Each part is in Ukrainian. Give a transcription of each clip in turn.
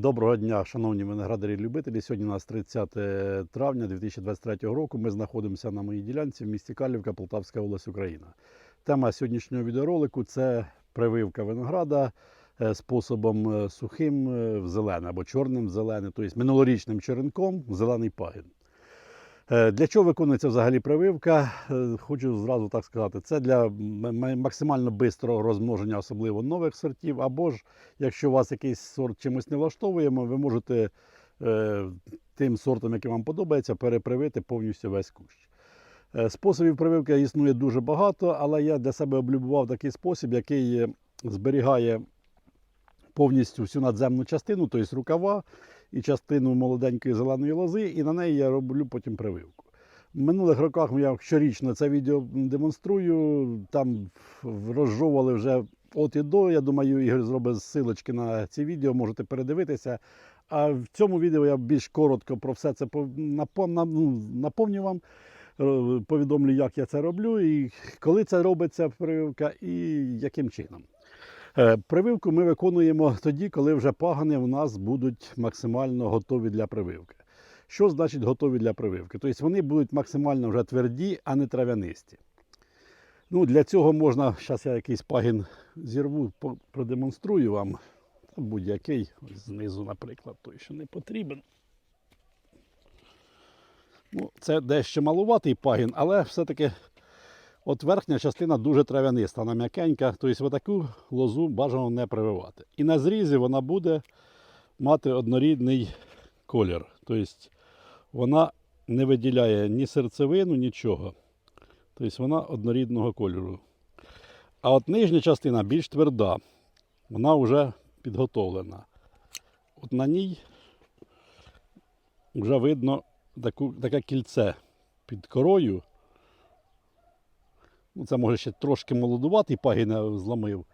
Доброго дня, шановні виноградарі-любителі. Сьогодні у нас 30 травня 2023 року. Ми знаходимося на моїй ділянці в місті Калівка, Полтавська область, Україна. Тема сьогоднішнього відеоролику це прививка винограда е, способом е, сухим е, в зелене або чорним в зелене, тобто минулорічним черенком зелений пагін. Е, Для чого виконується взагалі прививка? Е, Хочу зразу так сказати, це для максимально бистрого розмноження, особливо нових сортів. Або ж, якщо у вас якийсь сорт чимось не влаштовує, ви можете е, тим сортом, який вам подобається, перепривити повністю весь кущ. Способів прививки існує дуже багато, але я для себе облюбував такий спосіб, який зберігає повністю всю надземну частину, тобто рукава і частину молоденької зеленої лози, і на неї я роблю потім прививку. В минулих роках я щорічно це відео демонструю. Там розжовували вже от і до. Я думаю, Ігор зробить силочки на ці відео, можете передивитися. А в цьому відео я більш коротко про все це ну, наповню вам. е, Повідомлю, як я це роблю, і коли це робиться прививка, і яким чином. Е, Прививку ми виконуємо тоді, коли вже пагани у нас будуть максимально готові для прививки. Що значить готові для прививки? Тобто вони будуть максимально вже тверді, а не трав'янисті. Ну, для цього можна, зараз я якийсь пагін зірву, продемонструю вам. Будь-який, знизу, наприклад, той, що не потрібен. Ну, це дещо малуватий пагін, але все-таки От верхня частина дуже трав'яниста, вона м'якенька, тобто таку лозу бажано не прививати. І на зрізі вона буде мати однорідний колір. Тобто вона не виділяє ні серцевину, нічого. Тобто вона однорідного кольору. А от нижня частина більш тверда, вона вже підготовлена. От на ній вже видно таку, таке кільце під корою. Це може ще трошки молодуватий пагін зламив.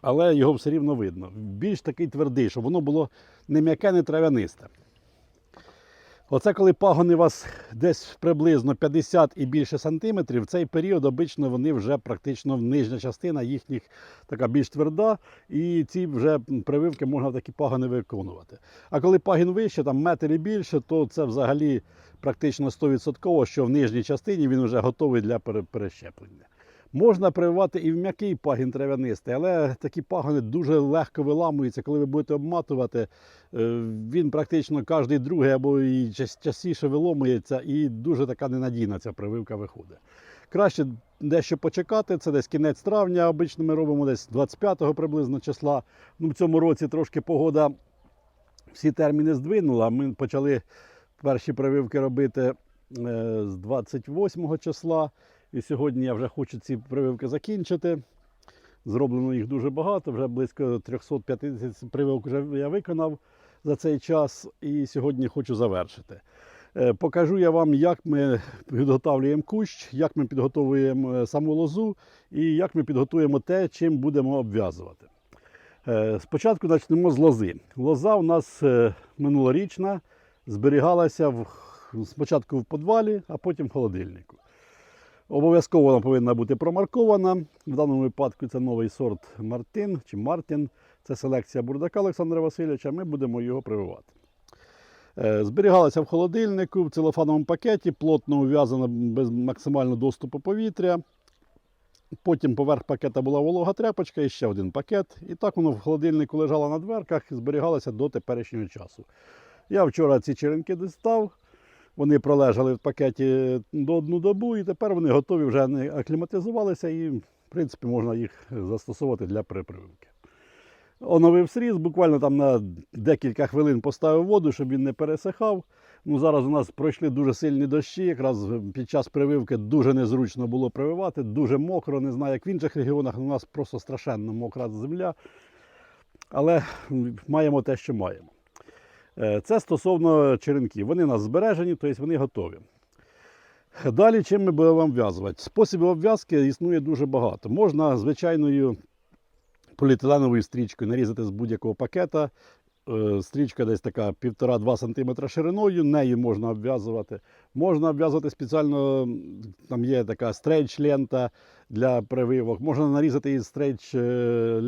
Але його все рівно видно. Більш такий твердий, щоб воно було не м'яке, не трав'янисте. Оце коли пагони у вас десь приблизно 50 і більше сантиметрів, в цей період обично вони вже практично нижня частина їхніх така більш тверда, і ці вже прививки можна в такі пагони виконувати. А коли пагін вище, там метр і більше, то це взагалі практично 100%, що в нижній частині він вже готовий для пере- перещеплення. Можна прививати і в м'який пагін трав'янистий, але такі пагони дуже легко виламуються. Коли ви будете обматувати, е, він практично кожний другий або і частіше виломується, і дуже така ненадійна ця прививка виходить. Краще дещо почекати, це десь кінець травня, обично ми робимо десь 25-го приблизно числа. Ну, в цьому році трошки погода всі терміни здвинула. Ми почали перші прививки робити е, з 28 числа. І сьогодні я вже хочу ці прививки закінчити. Зроблено їх дуже багато, вже близько 350 прививок вже я виконав за цей час. І сьогодні хочу завершити. Е, Покажу я вам, як ми підготовлюємо кущ, як ми підготовуємо е, саму лозу і як ми підготуємо те, чим будемо обв'язувати. Е, Спочатку почнемо з лози. Лоза у нас минулорічна зберігалася в, спочатку в підвалі, а потім в холодильнику. Обов'язково вона повинна бути промаркована. В даному випадку це новий сорт Мартин чи Мартін. Це селекція бурдака Олександра Васильовича. Ми будемо його прививати. Е, Зберігалася в холодильнику в целофановому пакеті, плотно ув'язана без максимального доступу повітря. Потім поверх пакета була волога тряпочка і ще один пакет. І так воно в холодильнику лежало на дверках і зберігалося до теперішнього часу. Я вчора ці черенки дістав. Вони пролежали в пакеті до одну добу, і тепер вони готові вже не акліматизувалися, і, в принципі, можна їх застосовувати для перепрививки. Оновив сріз, буквально там на декілька хвилин поставив воду, щоб він не пересихав. Ну, зараз у нас пройшли дуже сильні дощі. Якраз під час прививки дуже незручно було прививати, дуже мокро, не знаю, як в інших регіонах. У нас просто страшенно мокра земля. Але маємо те, що маємо. Е, Це стосовно черенків. Вони у нас збережені, тобто вони готові. Далі чим ми будемо обв'язувати? Способів обв'язки існує дуже багато. Можна звичайною поліетиленовою стрічкою нарізати з будь-якого пакета. Е, Стрічка десь така 1,5-2 см шириною, нею можна обв'язувати. Можна обв'язувати спеціально, там є така стрейч-лента для прививок. Можна нарізати із стрейч е,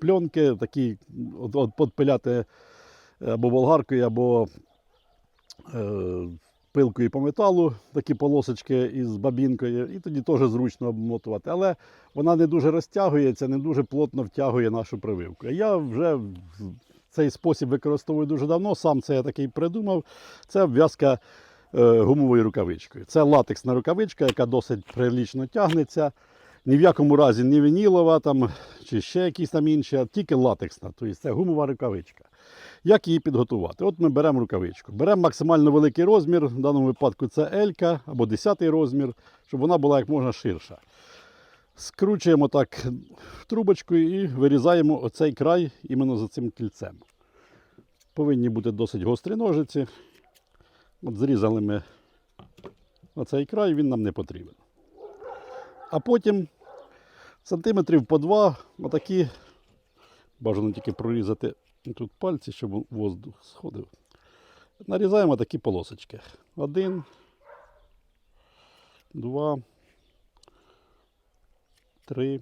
пленки, такі от, от підпиляти або болгаркою, або е, пилкою по металу, такі полосочки із бабінкою, і тоді теж зручно обмотувати. Але вона не дуже розтягується, не дуже плотно втягує нашу прививку. Я вже цей спосіб використовую дуже давно, сам це я такий придумав. Це обв'язка е, гумовою рукавичкою. Це латексна рукавичка, яка досить прилічно тягнеться. Ні в якому разі не вінілова там, чи ще якісь там інші, а тільки латексна. Тобто це гумова рукавичка. Як її підготувати? От ми беремо рукавичку. Беремо максимально великий розмір, в даному випадку це L або 10 розмір, щоб вона була як можна ширша. Скручуємо так в трубочку і вирізаємо оцей край іменно за цим кільцем. Повинні бути досить гострі ножиці. От зрізали ми оцей край, він нам не потрібен. А потім сантиметрів по два, отакі, бажано тільки прорізати тут пальці, щоб воздух сходив. Нарізаємо такі полосочки. Один, два, три,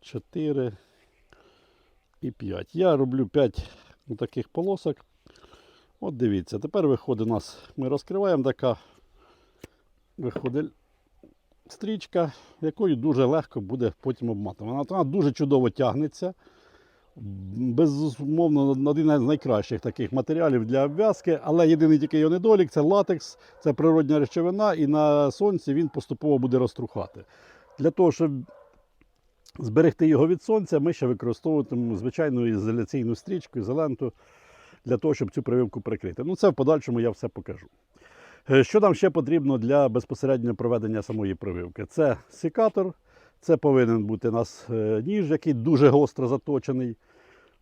чотири і п'ять. Я роблю п'ять таких полосок. От дивіться, тепер виходить у нас, ми розкриваємо така, виходить стрічка, якою дуже легко буде потім обматувати. Вона, дуже чудово тягнеться. Безумовно, один з найкращих таких матеріалів для обв'язки, але єдиний тільки його недолік це латекс, це природня речовина, і на сонці він поступово буде розтрухати. Для того, щоб зберегти його від сонця, ми ще використовуватимемо звичайну ізоляційну стрічку, ізоленту, для того, щоб цю прививку прикрити. Ну, це в подальшому я все покажу. Е, Що нам ще потрібно для безпосереднього проведення самої прививки? Це секатор, це повинен бути у нас е, ніж, який дуже гостро заточений.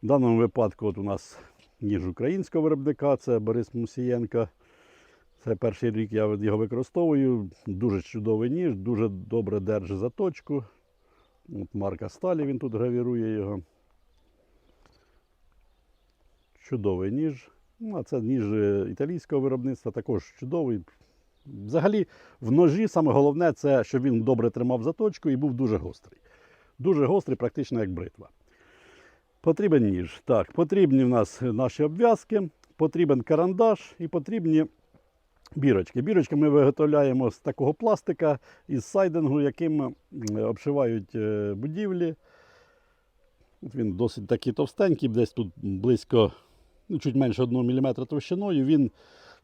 В даному випадку от у нас ніж українського виробника, це Борис Мусієнко. Це перший рік я його використовую. Дуже чудовий ніж, дуже добре держить заточку. От марка Сталі він тут гравірує його. Чудовий ніж. Ну, а це ніж е, італійського виробництва, також чудовий. Взагалі, в ножі саме головне це, щоб він добре тримав заточку і був дуже гострий. Дуже гострий, практично як бритва. Потрібен ніж. Так, потрібні в нас наші обв'язки, потрібен карандаш і потрібні бірочки. Бірочки ми виготовляємо з такого пластика із сайдингу, яким обшивають е, будівлі. От він досить такий товстенький, десь тут близько, ну, чуть менше 1 мм товщиною. Він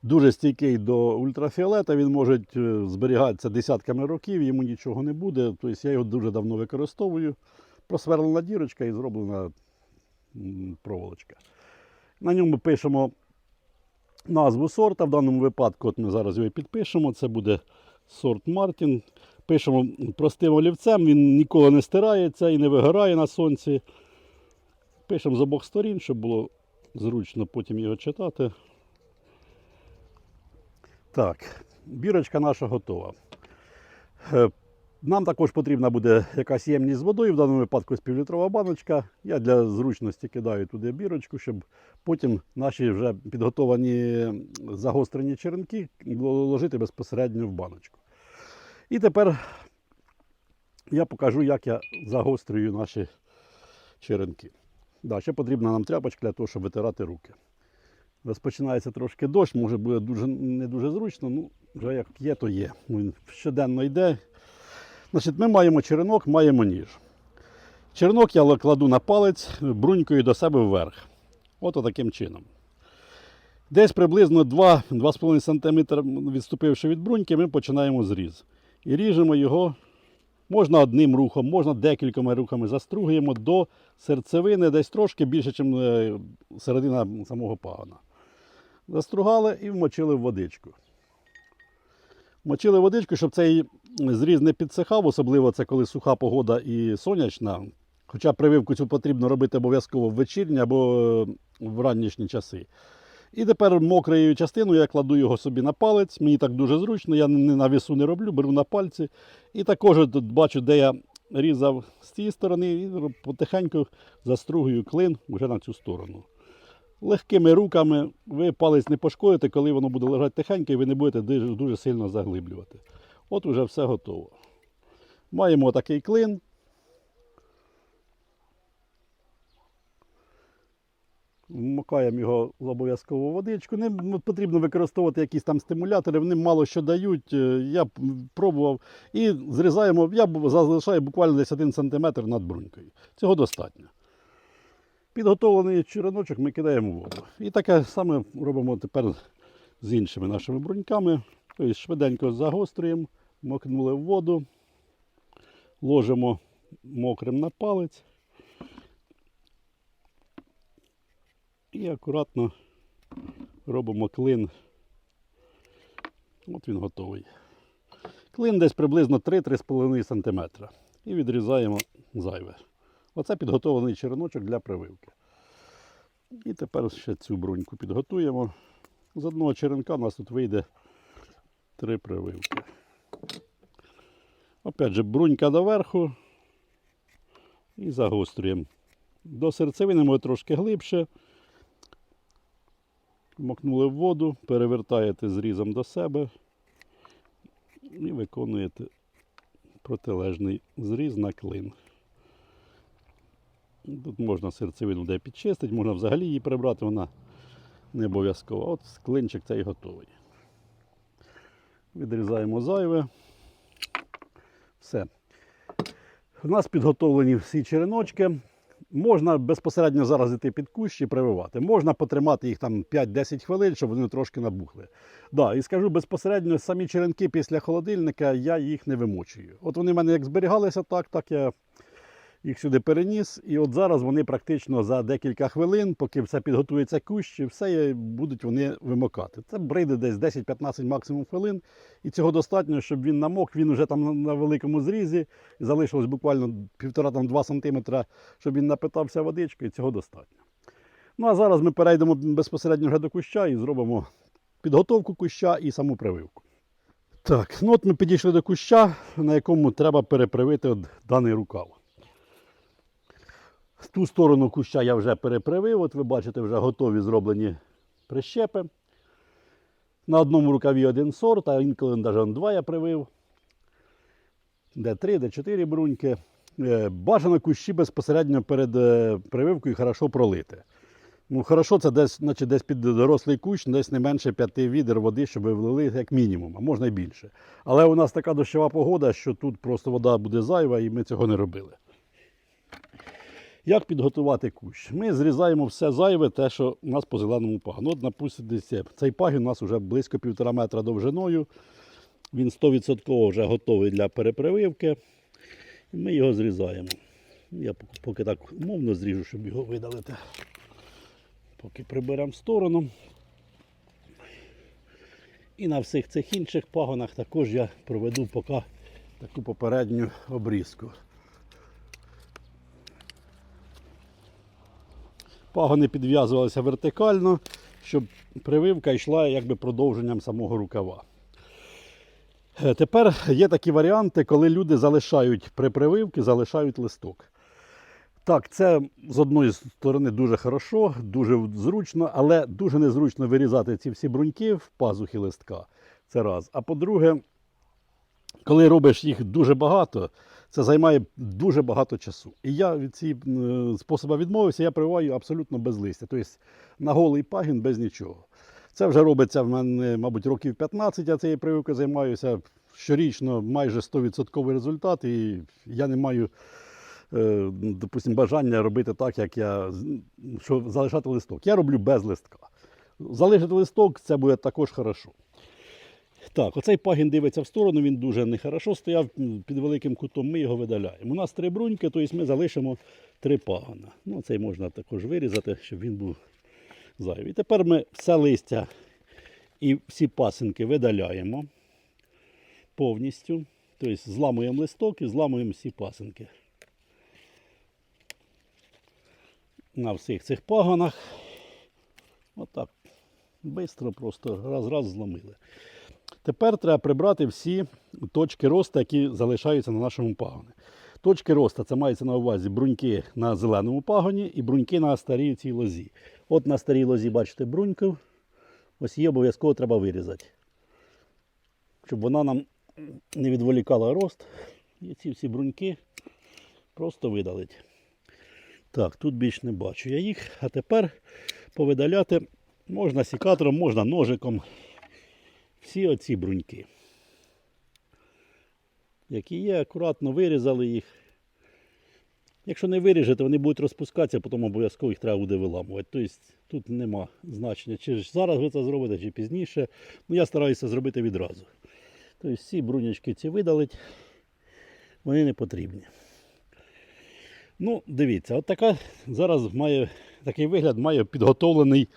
дуже стійкий до ультрафіолета, він може е, зберігатися десятками років, йому нічого не буде. Тобто я його дуже давно використовую. Просверлена дірочка і зроблена проволочка. На ньому пишемо назву сорта. В даному випадку от ми зараз його підпишемо. Це буде сорт Мартін. Пишемо простим олівцем, він ніколи не стирається і не вигорає на сонці. Пишемо з обох сторін, щоб було зручно потім його читати. Так, бірочка наша готова. Е, Нам також потрібна буде якась ємність з водою, в даному випадку півлітрова баночка. Я для зручності кидаю туди бірочку, щоб потім наші вже підготовані загострені черенки ложити безпосередньо в баночку. І тепер я покажу, як я загострюю наші черенки. Да, ще потрібна нам тряпочка для того, щоб витирати руки. Розпочинається трошки дощ, може буде дуже, не дуже зручно, ну вже як є, то є. Ну, Він щоденно йде. Значить, ми маємо черенок, маємо ніж. Черенок я кладу на палець брунькою до себе вверх. От таким чином. Десь приблизно 2-2,5 см відступивши від бруньки, ми починаємо зріз. І ріжемо його можна одним рухом, можна декількома рухами застругуємо до серцевини, десь трошки більше, ніж середина самого пагона. Застругали і вмочили в водичку. Мочили водичку, щоб цей зріз не підсихав, особливо це коли суха погода і сонячна. Хоча прививку цю потрібно робити обов'язково в вечірні або е, в ранішні часи. І тепер мокрою частиною я кладу його собі на палець. Мені так дуже зручно, я не на весу не роблю, беру на пальці. І також тут бачу, де я різав з цієї сторони, і потихеньку застругую клин вже на цю сторону. Легкими руками ви палець не пошкодите, коли воно буде лежати тихенько, і ви не будете дуже сильно заглиблювати. От уже все готово. Маємо такий клин. Вмикаємо його в обов'язкову водичку. Не потрібно використовувати якісь там стимулятори, вони мало що дають. Е, Я пробував. І зрізаємо, я залишаю буквально десь 1 см над брунькою. Цього достатньо. Підготовлений череночок ми кидаємо в воду. І таке саме робимо тепер з іншими нашими бруньками. Тобто швиденько загострюємо, мокнули в воду, ложимо мокрим на палець. І акуратно робимо клин. От він готовий. Клин десь приблизно 3-3,5 см. І відрізаємо зайве. Оце підготовлений череночок для прививки. І тепер ще цю бруньку підготуємо. З одного черенка у нас тут вийде три прививки. Опять же, брунька доверху і загострюємо. До серцевини ми трошки глибше. Мокнули в воду, перевертаєте зрізом до себе і виконуєте протилежний зріз на клин. Тут можна серцевину де підчистити, можна взагалі її прибрати, вона не обов'язково. От клинчик цей готовий. Відрізаємо зайве. Все. У нас підготовлені всі череночки. Можна безпосередньо зараз йти під кущ і прививати. Можна потримати їх там 5-10 хвилин, щоб вони трошки набухли. Да, і скажу безпосередньо, самі черенки після холодильника я їх не вимочую. От вони в мене як зберігалися, так, так я їх сюди переніс. І от зараз вони практично за декілька хвилин, поки все підготується кущ, все будуть вони вимокати. Це брейде десь 10-15 максимум хвилин. І цього достатньо, щоб він намок, він вже там на- великому зрізі. Залишилось буквально 1,5-2 см, щоб він напитався водичкою, і цього достатньо. Ну а зараз ми перейдемо безпосередньо вже до куща і зробимо підготовку куща і саму прививку. Так, ну от ми підійшли до куща, на якому треба перепривити от даний рукав. Ту сторону куща я вже перепривив, от ви бачите, вже готові зроблені прищепи. На одному рукаві один сорт, а інколи навіть два я привив. Де три, де чотири бруньки. Е, Бажано кущі безпосередньо перед е, прививкою хорошо пролити. Ну, хорошо, це десь, значить, десь під дорослий кущ, десь не менше 5 відер води, щоб влили як мінімум, а можна й більше. Але у нас така дощова погода, що тут просто вода буде зайва, і ми цього не робили. Як підготувати кущ? Ми зрізаємо все зайве, те, що у нас по зеленому пагону. От, напуститься, цей пагін у нас вже близько півтора метра довжиною. Він 100% вже готовий для перепрививки. І ми його зрізаємо. Я поки так умовно зріжу, щоб його видалити. Поки приберемо в сторону. І на всіх цих інших пагонах також я проведу поки таку попередню обрізку. Пагони підв'язувалися вертикально, щоб прививка йшла якби продовженням самого рукава. Е, Тепер є такі варіанти, коли люди залишають при прививці, залишають листок. Так, це з одної сторони дуже хорошо, дуже зручно, але дуже незручно вирізати ці всі бруньки в пазухи листка. Це раз. А по-друге, коли робиш їх дуже багато, це займає дуже багато часу. І я від цієї способу відмовився, я прививаю абсолютно без листя. Тобто на голий пагін без нічого. Це вже робиться в мене, мабуть, років 15, я цією прививкою займаюся. Щорічно майже 100% результат, і я не маю е, допустим, бажання робити так, як я що залишати листок. Я роблю без листка. Залишити листок це буде також хорошо. Так, оцей пагін дивиться в сторону, він дуже нехорошо стояв під великим кутом, ми його видаляємо. У нас три бруньки, тобто ми залишимо три пагона. Ну, цей можна також вирізати, щоб він був зайвий. Тепер ми все листя і всі пасинки видаляємо повністю. Тобто зламуємо листок і зламуємо всі пасинки. На всіх цих пагонах. Отак. Бистро просто раз-раз зломили. Тепер треба прибрати всі точки росту, які залишаються на нашому пагоні. Точки росту це мається на увазі бруньки на зеленому пагоні і бруньки на старій цій лозі. От на старій лозі, бачите, бруньку. Ось її обов'язково треба вирізати. Щоб вона нам не відволікала рост. І ці всі бруньки просто видалить. Так, тут більш не бачу я їх. А тепер повидаляти можна сікатором, можна ножиком. Всі оці бруньки. Які є, акуратно вирізали їх. Якщо не виріжете, вони будуть розпускатися, потім обов'язково їх треба буде виламувати. Тобто тут нема значення, чи ж зараз ви це зробите, чи пізніше. Ну, я стараюся зробити відразу. Тобто всі брунячки ці видалить, вони не потрібні. Ну, дивіться, от така зараз має такий вигляд, має підготовлений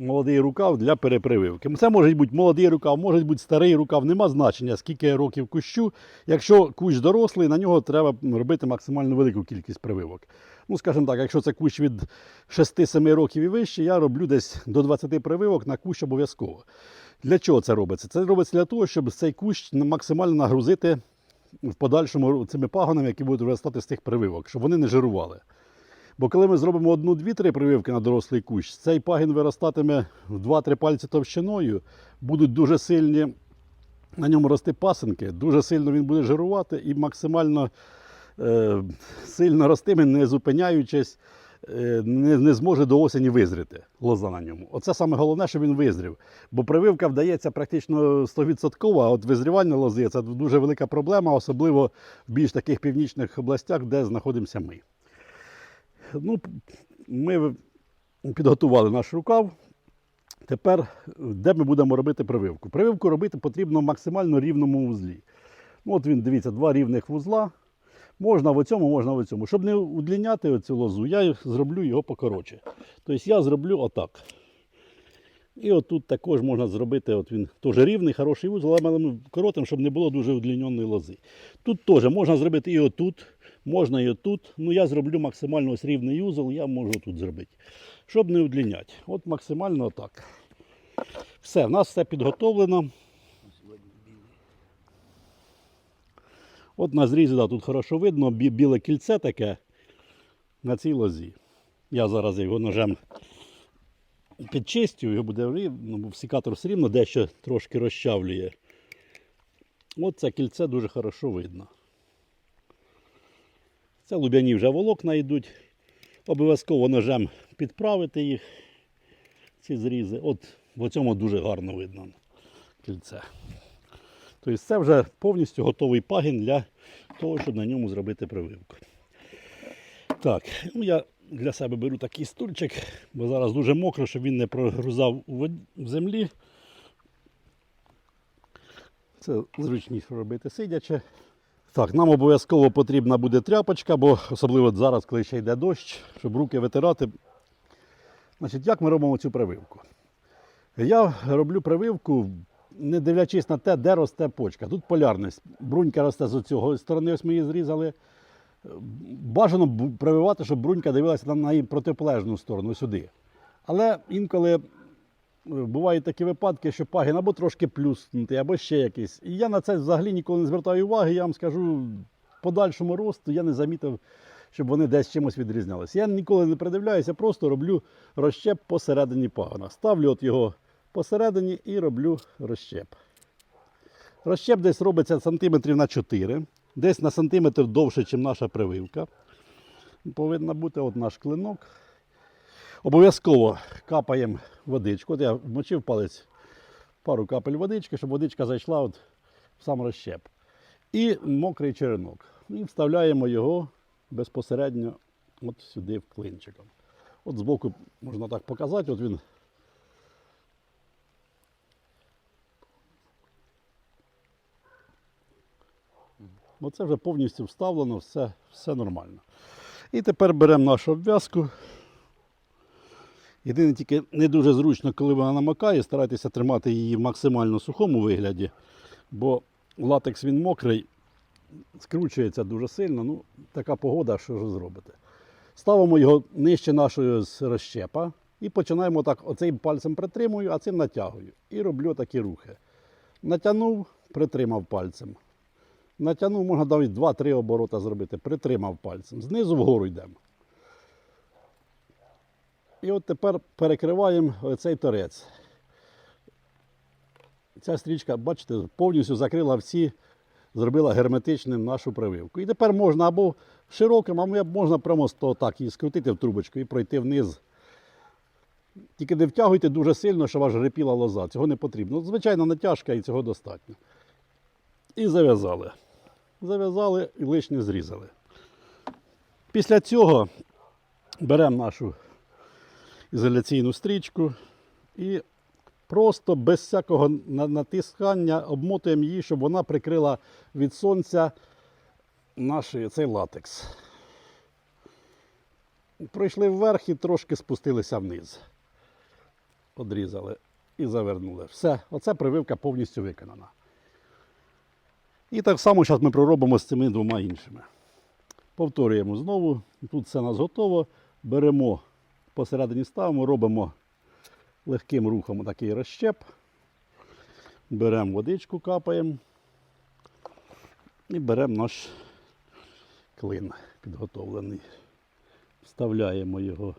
молодий рукав для перепрививки. Це може бути молодий рукав, може бути старий рукав, нема значення, скільки років кущу. Якщо кущ дорослий, на нього треба робити максимально велику кількість прививок. Ну, скажімо так, якщо це кущ від 6-7 років і вище, я роблю десь до 20 прививок на кущ обов'язково. Для чого це робиться? Це робиться для того, щоб цей кущ максимально нагрузити в подальшому цими пагонами, які будуть виростати з тих прививок, щоб вони не жирували. Бо коли ми зробимо одну-дві-три прививки на дорослий кущ, цей пагін виростатиме в 2-3 пальці товщиною, будуть дуже сильні на ньому рости пасинки, дуже сильно він буде жирувати і максимально е, сильно ростиме, не зупиняючись, е, не, не зможе до осені визріти лоза на ньому. Оце саме головне, щоб він визрів. Бо прививка вдається практично 100%, а от визрівання лози це дуже велика проблема, особливо в більш таких північних областях, де знаходимося ми. Ну, ми підготували наш рукав. Тепер, де ми будемо робити прививку? Прививку робити потрібно в максимально рівному вузлі. Ну, от він, дивіться, два рівних вузла. Можна в цьому, можна в цьому. Щоб не удліняти цю лозу, я зроблю його покоротше. Тобто я зроблю отак. І отут також можна зробити, от він теж рівний, хороший вузол, але ми коротим, щоб не було дуже удліненої лози. Тут теж можна зробити і отут, можна і отут. Ну я зроблю максимально ось рівний узол, я можу тут зробити. Щоб не удліняти. От максимально отак. Все, в нас все підготовлено. От на зрізі, да, тут хорошо видно, бі- біле кільце таке на цій лозі. Я зараз його ножем підчистю, його буде рівно, бо всікатор все рівно дещо трошки розчавлює. От це кільце дуже хорошо видно. Це лубяні вже волокна йдуть. Обов'язково ножем підправити їх, ці зрізи. От в цьому дуже гарно видно кільце. Тобто це вже повністю готовий пагін для того, щоб на ньому зробити прививку. Так, ну я для себе беру такий стульчик, бо зараз дуже мокро, щоб він не прогрузав в землі. Це зручніше робити сидячи. Так, нам обов'язково потрібна буде тряпочка, бо особливо зараз, коли ще йде дощ, щоб руки витирати. Значить, як ми робимо цю прививку? Я роблю прививку, не дивлячись на те, де росте почка. Тут полярність. Брунька росте з цієї сторони, ось ми її зрізали. Бажано прививати, щоб брунька дивилася на- її протиполежну сторону сюди. Але інколи бувають такі випадки, що пагін або трошки плюснутий, або ще якийсь. І я на це взагалі ніколи не звертаю уваги. Я вам скажу, подальшому росту я не замітив, щоб вони десь чимось відрізнялися. Я ніколи не придивляюся, просто роблю розщеп посередині пагона. Ставлю от його посередині і роблю розщеп. Розщеп десь робиться сантиметрів на 4, десь на сантиметр довше, ніж наша прививка. Повинна бути от наш клинок. Обов'язково капаємо водичку. От я вмочив палець пару капель водички, щоб водичка зайшла от в сам розщеп. І мокрий черенок. І вставляємо його безпосередньо от сюди в клинчиком. От збоку можна так показати, от він. Оце вже повністю вставлено, все, все нормально. І тепер беремо нашу обв'язку. Єдине тільки не дуже зручно, коли вона намокає, старайтеся тримати її в максимально сухому вигляді, бо латекс він мокрий, скручується дуже сильно. Ну, така погода, що ж зробите. Ставимо його нижче нашої з розщепа і починаємо так, оцим пальцем притримую, а цим натягую. І роблю такі рухи. Натягнув, притримав пальцем. Натягнув, можна навіть 2-3 оборота зробити, притримав пальцем. Знизу вгору йдемо. І от тепер перекриваємо цей торець. Ця стрічка, бачите, повністю закрила всі, зробила герметичним нашу прививку. І тепер можна або широким, або можна прямо так її скрутити в трубочку і пройти вниз Тільки не втягуйте дуже сильно, щоб аж репіла лоза. Цього не потрібно. Звичайно, натяжка і цього достатньо. І зав'язали. Зав'язали і лишнє зрізали. Після цього беремо нашу ізоляційну стрічку і просто без всякого натискання обмотуємо її, щоб вона прикрила від сонця наш цей латекс. Пройшли вверх і трошки спустилися вниз. Одрізали і завернули. Все, оце прививка повністю виконана. І так само зараз ми проробимо з цими двома іншими. Повторюємо знову. Тут все у нас готово. Беремо посередині ставимо, робимо легким рухом такий розщеп. Беремо водичку, капаємо і беремо наш клин підготовлений. Вставляємо його,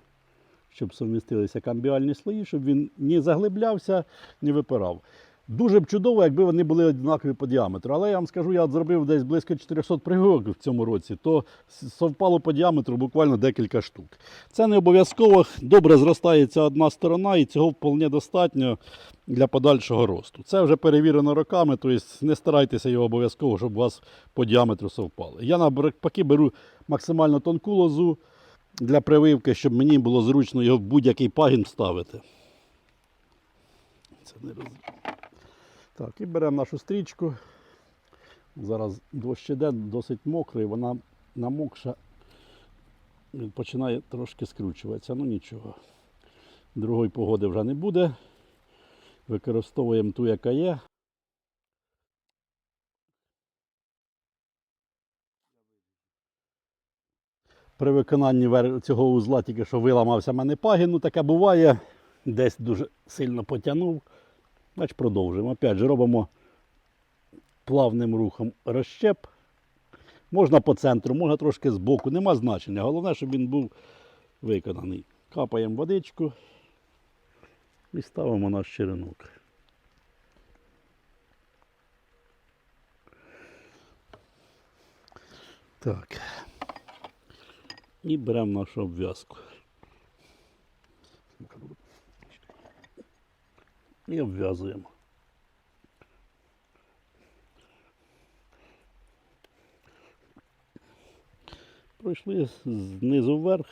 щоб совмістилися камбіальні слої, щоб він не заглиблявся, не випирав. Дуже б чудово, якби вони були однакові по діаметру. Але я вам скажу, я зробив десь близько 400 прививок в цьому році, то совпало по діаметру буквально декілька штук. Це не обов'язково добре зростається одна сторона, і цього вполне достатньо для подальшого росту. Це вже перевірено роками, тобто не старайтеся його обов'язково, щоб у вас по діаметру совпало. Я навпаки беру максимально тонку лозу для прививки, щоб мені було зручно його в будь-який пагін вставити. Це не роз... Так, і беремо нашу стрічку. Зараз дощ іде, досить мокрий, вона намокша, починає трошки скручуватися. Ну нічого. Другої погоди вже не буде. Використовуємо ту, яка є. При виконанні цього узла тільки що виламався мене пагін, ну таке буває. Десь дуже сильно потягнув. Значить продовжуємо. Опять же робимо плавним рухом розщеп. Можна по центру, можна трошки збоку, нема значення. Головне, щоб він був виконаний. Капаємо водичку і ставимо наш черенок. Так. І беремо нашу обв'язку. І обв'язуємо. Пройшли знизу вверх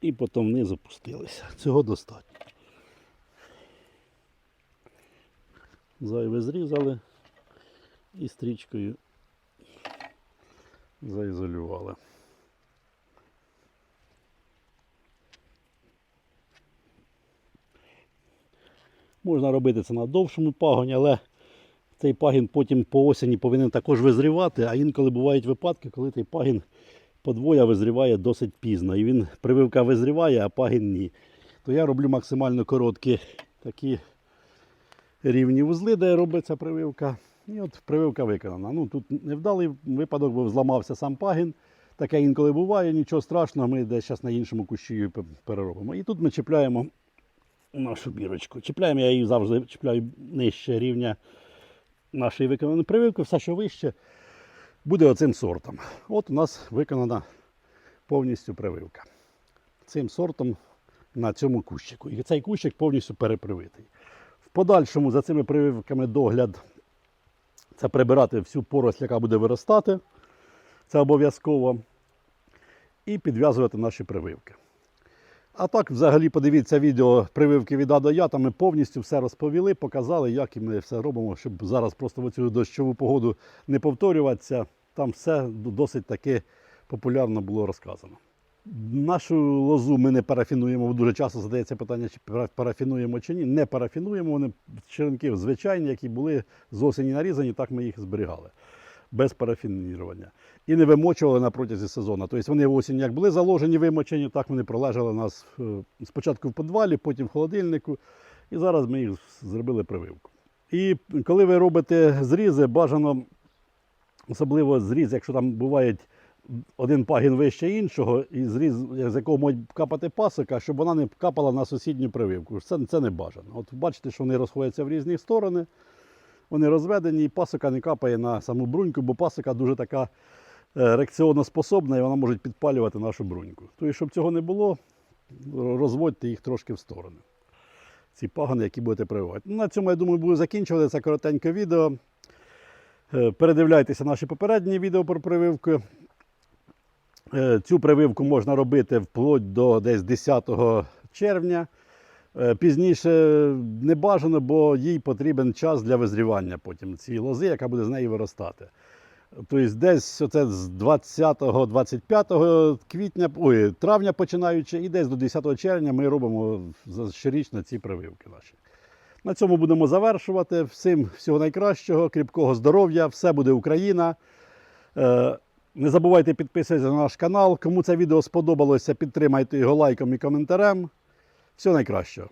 і потім вниз опустилися. Цього достатньо. Зайве зрізали і стрічкою заізолювали. Можна робити це на довшому пагоні, але цей пагін потім по осені повинен також визрівати, а інколи бувають випадки, коли цей пагін подвоє визріває досить пізно. І він прививка визріває, а пагін ні. То я роблю максимально короткі такі рівні вузли, де робиться прививка. І от прививка виконана. Ну, тут невдалий випадок, бо зламався сам пагін. Таке інколи буває, нічого страшного, ми десь зараз на іншому кущі переробимо. І тут ми чіпляємо нашу бірочку. Чіпляємо, я її завжди чіпляю нижче рівня нашої виконаної прививки, все, що вище, буде оцим сортом. От у нас виконана повністю прививка. Цим сортом на цьому кущику. І цей кущик повністю перепривитий. В подальшому за цими прививками догляд це прибирати всю поросль, яка буде виростати. Це обов'язково. І підв'язувати наші прививки. А так, взагалі, подивіться відео прививки від А до там ми повністю все розповіли, показали, як і ми все робимо, щоб зараз просто в цю дощову погоду не повторюватися. Там все досить таки популярно було розказано. Нашу лозу ми не парафінуємо, дуже часто задається питання, чи парафінуємо чи ні. Не парафінуємо, вони черенки звичайні, які були з осені нарізані, так ми їх зберігали. Без парафінірування. І не вимочували на протязі сезону. Тобто вони осінь як були заложені, вимочені, так вони пролежали нас е, спочатку в підвалі, потім в холодильнику. І зараз ми їх зробили прививку. І коли ви робите зрізи, бажано, особливо зріз, якщо там бувають один пагін вище іншого, і зріз, з якого можуть капати пасика, щоб вона не капала на сусідню прививку. Це, це не бажано. От бачите, що вони розходяться в різні сторони, вони розведені, і пасика не капає на саму бруньку, бо пасика дуже така е, реакціонно способна і вона може підпалювати нашу бруньку. Тобто, щоб цього не було, розводьте їх трошки в сторону. Ці пагани, які будете прививати. Ну, на цьому, я думаю, буду закінчувати це коротеньке відео. Е, Передивляйтеся наші попередні відео про прививку. Е, Цю прививку можна робити вплоть до десь 10 червня. Е, Пізніше не бажано, бо їй потрібен час для визрівання потім цієї лози, яка буде з неї виростати. Тобто десь оце з 20-25 квітня, ой, травня починаючи, і десь до 10 червня ми робимо щорічно ці прививки наші. На цьому будемо завершувати. Всім всього найкращого, кріпкого здоров'я, все буде Україна. Е, Не забувайте підписуватися на наш канал. Кому це відео сподобалося, підтримайте його лайком і коментарем. Всього найкращого.